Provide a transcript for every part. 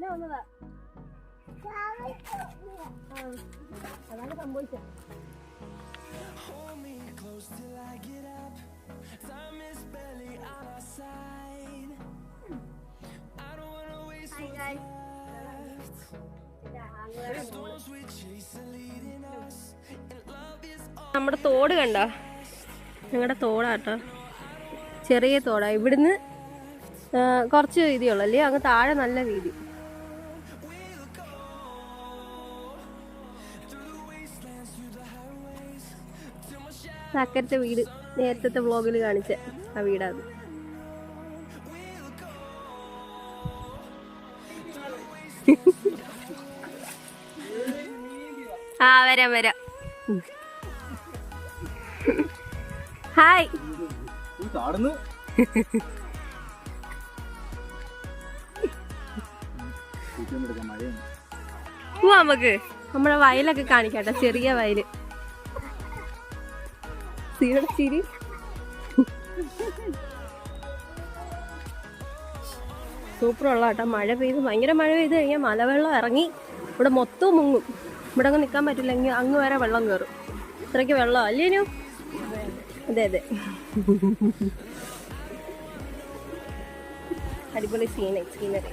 അങ്ങനെ വന്നതാ അതാണ് സംഭവിച്ചത് Hold me close till I get up. Time is barely on our side. I don't wanna waste what's left. The Storms we chase are leading us, and love is all. നമ്മുടെ തോട് കണ്ടോ ഞങ്ങളുടെ തോടാട്ടോ ചെറിയ തോടാ ഇവിടുന്ന് കുറച്ച് വീതിയുള്ളൂ അല്ലേ അങ്ങ് താഴെ നല്ല വീതി till അക്കരത്തെ വീട് നേരത്തെ വ്ളോഗിൽ കാണിച്ച ആ വീടാ അത് We'll go ആ വരാം വരാം. ഹായ്. നമുക്ക്. നമ്മളെ വയലൊക്കെ കാണിക്കാട്ടെ ചെറിയ വയൽ. സീയുടെ ചിരി കേട്ടോ മഴ പെയ്ത് ഭയങ്കര മഴ പെയ്ത് കഴിഞ്ഞാൽ മലവെള്ളം ഇറങ്ങി. ഇവിടെ മൊത്തം മുങ്ങും. ഇവിടെ അങ്ങ് നിൽക്കാൻ പറ്റില്ലെങ്കിൽ അങ്ങ് വരെ വെള്ളം കയറും ഇത്രയ്ക്ക് വെള്ളം അല്ലേനു അതെ അതെ. അടിപൊളി scene scenery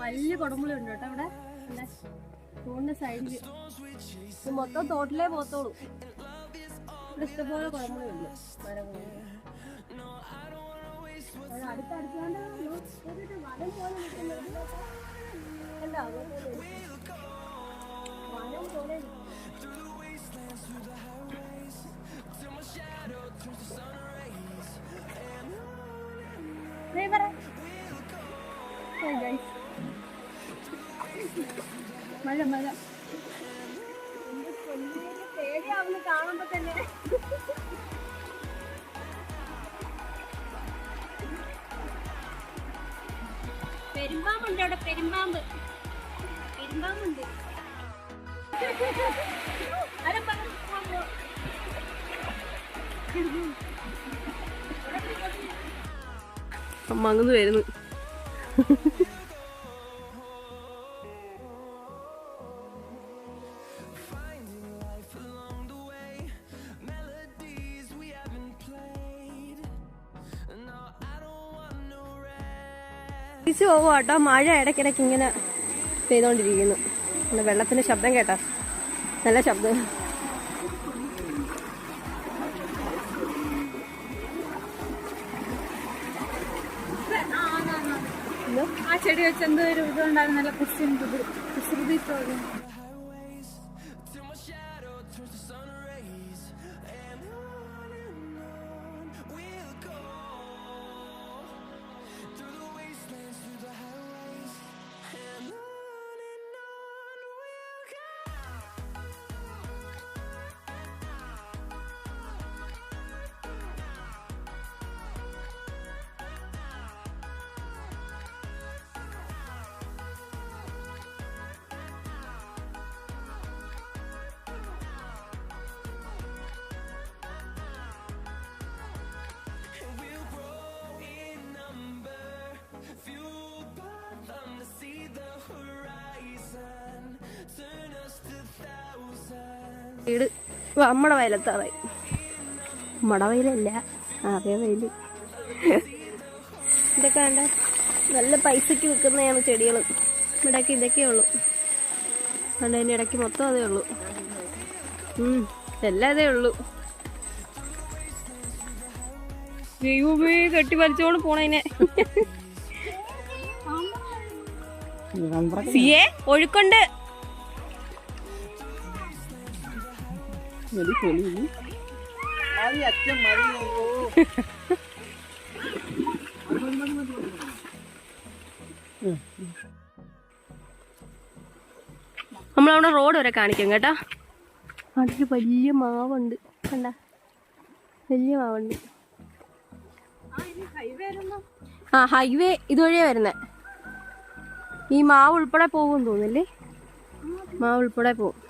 വലിയ കുടമ്പുളി ഉണ്ട് കേട്ടോ ഇവിടെ. തോണിന്റെ സൈഡിൽ ഇത് മൊത്തം തോട്ടിലേ പോത്തോളൂ ഇവിടെ ഇഷ്ടംപോലെ കുടമ്പുളി ഉണ്ട്. മരങ്ങൾ അടുത്തടുത്താണ്ട് വനം പോലെ നിൽക്കുന്നത് കണ്ടോ? മഴ മഴ പേടിയാവുന്നു കാണുമ്പോ തന്നെ പെരുമ്പാമ്പുണ്ട് അവിടെ പെരുമ്പാമ്പ് പെരുമ്പാമ്പുണ്ട്. അമ്മ അങ്ങ് വരുന്നു. തിരിച്ചു പോവുക കേട്ടോ മഴ ഇടയ്ക്കിടയ്ക്ക് ഇങ്ങനെ പെയ്തുകൊണ്ടിരിക്കുന്നു പിന്നെ ശബ്ദം കേട്ടോ. നല്ല ശബ്ദം? ആ ചെടി വെച്ച് എന്തോ ഒരു ഇതുണ്ടായിരുന്നു നല്ല കുസ്യം കുസൃതി വീട് നമ്മുടെ വയലത്താറായി നമ്മുടെ വയലല്ല അതേ വയൽ. ഇതൊക്കെ വേണ്ട നല്ല പൈസക്ക് വിൽക്കുന്നതാണ് ചെടികൾ ഇവിടെയൊക്കെ ഇതൊക്കെ ഉള്ളു. അതുകൊണ്ട് അതിന്റെ ഇടയ്ക്ക് മൊത്തം അതേ ഉള്ളൂ. എല്ലാം അതേ ഉള്ളൂ. ദൈവമേ കെട്ടി വലിച്ചോണ്ട് പോണതിനെ സിയെ ഒഴുക്കുണ്ട്. മതി അയ്യോ. നമ്മളവിടെ റോഡ് വരെ കാണിക്കും കേട്ടോ. അതിൽ വലിയ മാവുണ്ട്. കണ്ട? വലിയ മാവുണ്ട്. ആ ഹൈവേ ഇതുവഴിയാ വരുന്നേ. ഈ മാവ് ഉൾപ്പെടെ പോകും തോന്നില്ലേ മാവ് ഉൾപ്പെടെ പോകും.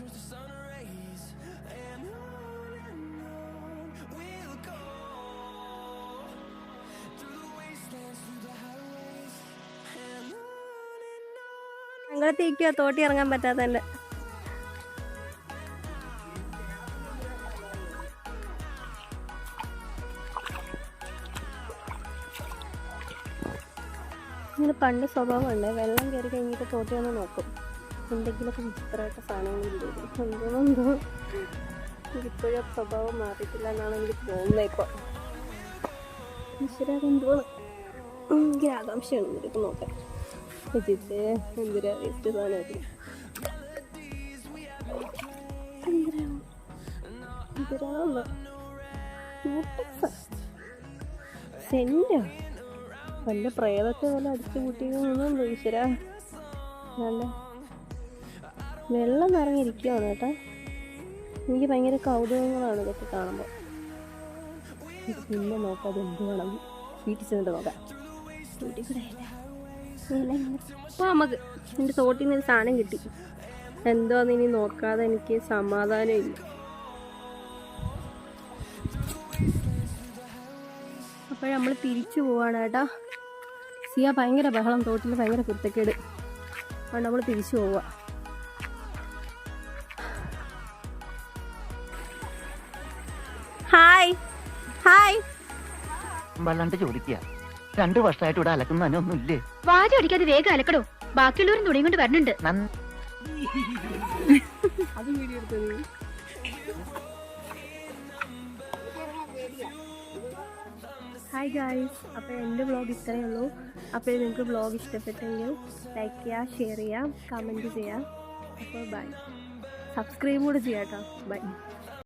turns to sun rays. And on and on we'll go through the wastelands, through the highways, and on and on. ഞങ്ങളത്തേക്കോ തോട്ടി ഇറങ്ങാൻ പറ്റാത്തതിന്റെ ഇങ്ങനെ പണ്ട് സ്വഭാവമുണ്ട് വെള്ളം കയറി കഴിഞ്ഞിട്ട് തോട്ടി വന്ന് നോക്കും എന്തെങ്കിലുമൊക്കെ വിചിത്രമായിട്ട് സാധനങ്ങളില്ലേ എന്തോന്നെന്തോ എനിക്കിപ്പോഴും ആ സ്വഭാവം മാറിയിട്ടില്ല എന്നാണ് എനിക്ക് തോന്നുന്നത് ഇപ്പോൾ. ഈശ്വര അതെന്തോ ഭയങ്കര ആകാംക്ഷയാണ് ഇതൊക്കെ നോക്കാൻ വെച്ചിട്ട് എന്തിനാ വേസ്റ്റ് എന്തിനാണോ സെന്റോ? വല്ല പ്രേതത്തെ വല്ല അടിച്ചു കൂട്ടിയൊന്നും ഈശ്വര നല്ല വെള്ളം നിറഞ്ഞിരിക്കുകയാണ് കേട്ടോ. എനിക്ക് ഭയങ്കര കൗതുകങ്ങളാണ് ഇതൊക്കെ കാണുമ്പോൾ. പിന്നെ നോക്കാം അത് എന്ത് വേണം? വീട്ടിൽ ചെന്നിട്ട് നോക്കാം. വീട്ടിൽ കൂടെ ഇല്ല. ഇല്ല, ഇല്ല. അപ്പൊ നമുക്ക് എന്റെ തോട്ടിൽ നിന്ന് സാധനം കിട്ടി. എന്തോന്ന് ഇനി നോക്കാതെ എനിക്ക് സമാധാനമില്ല അപ്പോൾ നമ്മൾ തിരിച്ചു പോവാണ് കേട്ടോ. സിയ ഭയങ്കര ബഹളം തോട്ടിൽ ഭയങ്കര കുരുത്തക്കേട്. അതുകൊണ്ട് നമ്മൾ തിരിച്ചു പോവുക ഹായ് ഹായ് വല്ലാണ്ട് ചോദിക്കുക. രണ്ടു വർഷമായിട്ട് ഇവിടെ അലക്കുന്ന തന്നെ ഒന്നുമില്ലേ? വാരി അടിക്കാതെ വേഗം അലക്കടോ. ബാക്കിയുള്ളവരും തുണിയും കൊണ്ട് വരുന്നുണ്ട് അത് വീഡിയോ എടുത്തത് ഹായ് ഗായ്സ് അപ്പോൾ എന്റെ വ്ളോഗ് ഇത്രയേ ഉള്ളൂ. അപ്പോൾ നിങ്ങൾക്ക് വ്ളോഗ് ഇഷ്ടപ്പെട്ടെങ്കിൽ ലൈക്ക് ചെയ്യുക ഷെയർ ചെയ്യുക കമന്റ് ചെയ്യുക അപ്പോൾ ബൈ സബ്സ്ക്രൈബ് കൂടെ ചെയ്യാം കേട്ടോ ബൈ